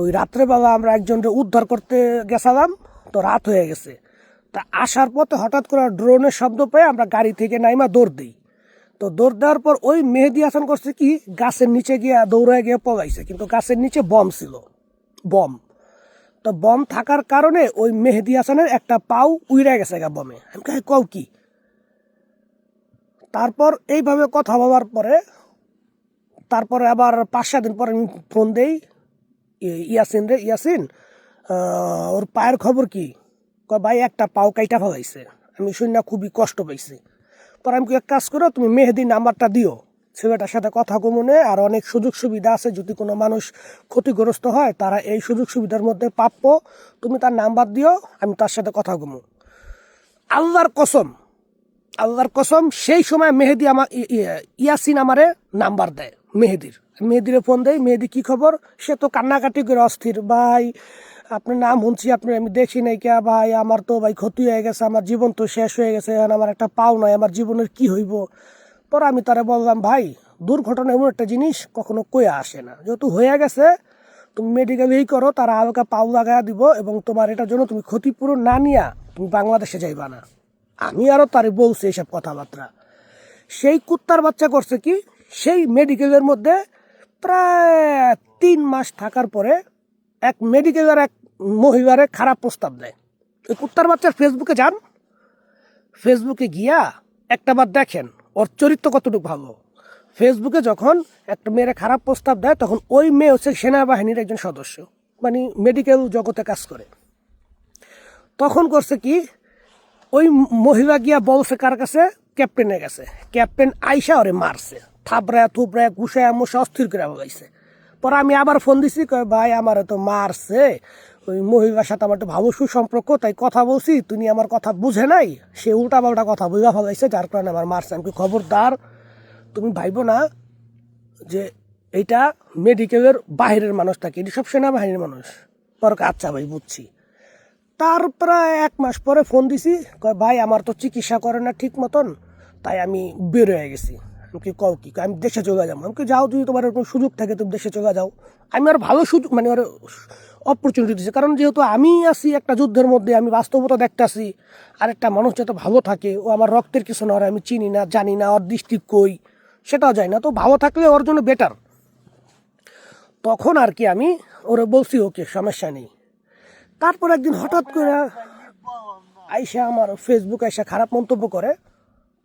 ওই রাত্রেবেলা আমরা একজনকে উদ্ধার করতে গেছিলাম, তো রাত হয়ে গেছে। তা আসার পথে হঠাৎ করে ড্রোনের শব্দ পেয়ে আমরা গাড়ি থেকে নাইমা দৌড় দিই। তো দৌড় দেওয়ার পর ওই মেহেদি হাসান করছে কি, গাছের নিচে গিয়ে দৌড়ে গিয়ে পলাইছে, কিন্তু গাছের নিচে বম ছিল, বম। তো বম থাকার কারণে ওই মেহেদি হাসানের একটা পাও উইরে গেছে গা বমে। আমি কও কি? তারপর এইভাবে কথা বলার পরে, তারপরে আবার পাঁচ সাত দিন পরে আমি ফোন দেই ইয়াসিন রে, ইয়াসিন ওর পায়ের খবর কি? কয়, ভাই, একটা পাও কাইটা ফেলাইছে। আমি শুনি খুবই কষ্ট পাইছি। পরে আমি এক কাজ করো, তুমি মেহেদির নাম্বারটা দিও। ছেলেটার সাথে কথা কমনে আর অনেক সুযোগ সুবিধা আছে। যদি কোনো মানুষ ক্ষতিগ্রস্ত হয়, তারা এই সুযোগ সুবিধার মধ্যে প্রাপ্য তুমি তার নাম্বার দিও, আমি তার সাথে কথা কমু। আল্লাহর কসম আল্লাহর কসম, সেই সময় মেহেদি আমার ইয়াসিন আমারে নাম্বার দেয়, মেহেদির। মেহেদিরে ফোন দেয়, মেহেদি কি খবর? সে তো কান্নাকাটি করে অস্থির। ভাই, আপনার নাম শুনছি, আপনি, আমি দেখি নাই কে? ভাই, আমার তো ভাই ক্ষতি হয়ে গেছে, আমার জীবন তো শেষ হয়ে গেছে, এখন আমার একটা পাও নাই, আমার জীবনের কি হইব? পর আমি তারা বললাম, ভাই, দুর্ঘটনা এমন একটা জিনিস কখনো কয়ে আসে না। যেহেতু হয়ে গেছে, তুমি মেডিকেল এই করো, তারা হালকা পাও লাগায় দিব এবং তোমার এটার জন্য তুমি ক্ষতিপূরণ না নিয়া তুমি বাংলাদেশে যাইবা না। আমি আরও তারে বলছি এইসব কথাবার্তা। সেই কুত্তার বাচ্চা করছে কি? সেই মেডিকেলের মধ্যে প্রায় তিন মাস থাকার পরে এক মেডিকেলের এক মহিলারে খারাপ প্রস্তাব দেয়। ওই কুত্তার বাচ্চার ফেসবুকে যান। ফেসবুকে গিয়া একটা বার দেখেন, ওর চরিত্র কতটুকু ভালো। ফেসবুকে যখন একটা মেয়েরা খারাপ প্রস্তাব দেয়, তখন ওই মেয়ে হচ্ছে সেনাবাহিনীর একজন সদস্য মানে মেডিকেল জগতে কাজ করে। তখন করছে কি? ওই মহিলা গিয়া বলছে কার কাছে? ক্যাপ্টেনের কাছে। ক্যাপ্টেন আইসা ওরে মারছে। থাবড়ায় থুবড়ায় ঘুষায় মুসে অস্থির করে বলাইছে। পরে আমি আবার ফোন দিছি কয় ভাই আমার তো মারছে। ওই মহিলার সাথে আমার তো ভালো সুসম্পর্ক তাই কথা বলছি তুমি আমার কথা বুঝে নাই? সে উল্টা পাল্টা কথা বুঝা ফেলাইছে যার কারণে আমার মারছে। আমি খবরদার তুমি ভাইবো না যে এইটা মেডিকেলের বাইরের মানুষ থাকে এটি সব সেনাবাহিনীর মানুষ? পরে কয়, আচ্ছা ভাই বুঝছি। তার প্রায় এক মাস পরে ফোন দিছি, কয়, ভাই, আমার তো চিকিৎসা করে না ঠিক মতন। তাই আমি বের হয়ে গেছি। কি কও কি? আমি দেশে চলে যাব। আমি যাও, যদি তোমার কোনো সুযোগ থাকে, তুমি দেশে চলে যাও। আমি আর ভালো সুযোগ মানে ওর অপরচুনিটি দিচ্ছে কারণ যেহেতু আমি আছি একটা যুদ্ধের মধ্যে, আমি বাস্তবতা দেখতেছি, আর একটা মানুষ যাতে ভালো থাকে, ও আমার রক্তের কিছু না আমি চিনি না, জানি না, ওর দৃষ্টি কই, সেটাও যায় না। তো ভালো থাকলে ওর জন্য বেটার তখন আর কি আমি ওরে বলছি, ওকে, সমস্যা নেই। তারপর একদিন হঠাৎ করে আইসা আমার ফেসবুক আইসা খারাপ মন্তব্য করে,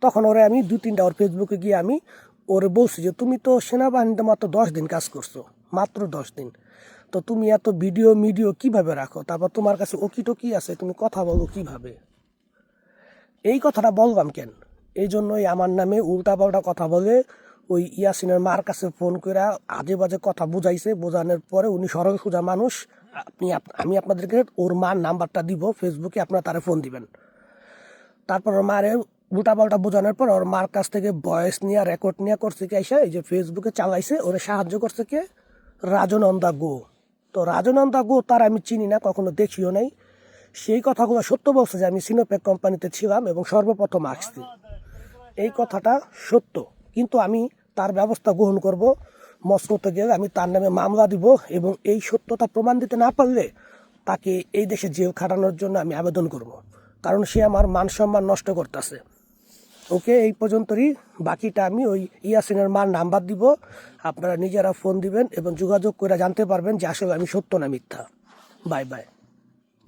তখন ওরে আমি দু তিনটা ওর ফেসবুকে গিয়ে আমি ওরে বলছি যে, তুমি তো সেনাবাহিনীতে মাত্র দশ দিন কাজ করছ, মাত্র দশ দিন। তো তুমি এত ভিডিও মিডিও কীভাবে রাখো? তারপর তোমার কাছে ওকি টকি আছে, তুমি কথা বলো কীভাবে? এই কথাটা বললাম কেন? এই জন্যই আমার নামে উল্টা পাল্টা কথা বলে ওই ইয়াসিনের মার কাছে ফোন করে আজে বাজে কথা বুঝাইছে, বোঝানোর পরে উনি সরল সোজা মানুষ আপনি আমি আপনাদেরকে ওর মার নাম্বারটা দিব ফেসবুকে আপনারা তারা ফোন দিবেন। তারপর ওর মারে উল্টা পাল্টা বোঝানোর পর ওর মার কাছ থেকে ভয়েস নিয়ে রেকর্ড নিয়ে করছে কি আইসা এই যে ফেসবুকে চালাইছে, ওরে সাহায্য করছে কে? রাজনন্দা গো। তো রাজনন্দা গো তার আমি চিনি না, কখনো দেখিও নাই। সেই কথাগুলো সত্য বলছে যে আমি সিনোপেক কোম্পানিতে ছিলাম এবং সর্বপ্রথম আসছি। এই কথাটা সত্য। কিন্তু আমি তার ব্যবস্থা গ্রহণ করব। মস্কোতে গেলে আমি তার নামে মামলা দিব এবং এই সত্যতা প্রমাণ দিতে না পারলে তাকে এই দেশে জেল খাটানোর জন্য আমি আবেদন করব। কারণ সে আমার মান সম্মান নষ্ট করতেছে। ওকে, এই পর্যন্তই। বাকিটা আমি ওই ইয়াসিনের মার নাম্বার দিব। আপনারা নিজেরা ফোন দিবেন এবং যোগাযোগ করে জানতে পারবেন যে আসলে আমি সত্য না মিথ্যা। Bye bye.